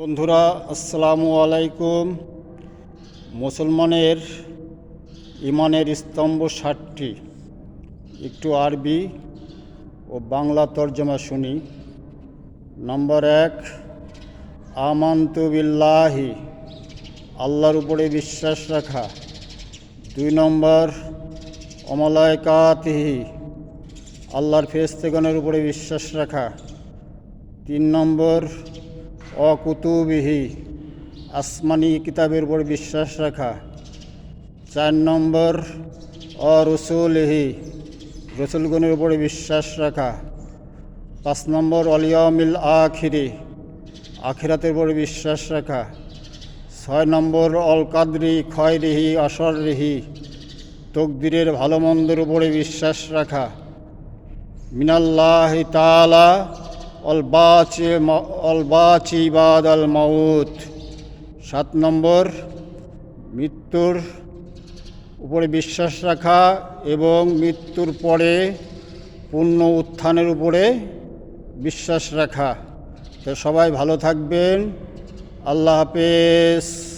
বন্ধুরা, আসসালামু আলাইকুম। মুসলমানের ইমানের স্তম্ভ ষাটটি। একটু আরবি ও বাংলা তর্জমা শুনি। নম্বর এক, আমান্তু বিল্লাহি, আল্লাহর উপরে বিশ্বাস রাখা। দুই নম্বর অমলায়কাতিহি আল্লাহর ফেরেস্তেগণের উপরে বিশ্বাস রাখা। তিন নম্বর অকুতুবিহি, আসমানি কিতাবের উপর বিশ্বাস রাখা। চার নম্বর, অরসুলহি, রসুলগণের উপরে বিশ্বাস রাখা। পাঁচ নম্বর, অলিয়মিল আখিরি, আখিরাতের উপরে বিশ্বাস রাখা। ছয় নম্বর অল কাদরি খয়রিহি অসররিহি তকদিরের ভালো মন্দের উপরে বিশ্বাস রাখা। মিনাল্লাহ তালা অলবাচি আল মাউত। সাত নম্বর, মৃত্যুর উপরে বিশ্বাস রাখা এবং মৃত্যুর পরে পূর্ণ উত্থানের উপরে বিশ্বাস রাখা। তো সবাই ভালো থাকবেন। আল্লাহ হাফেজ।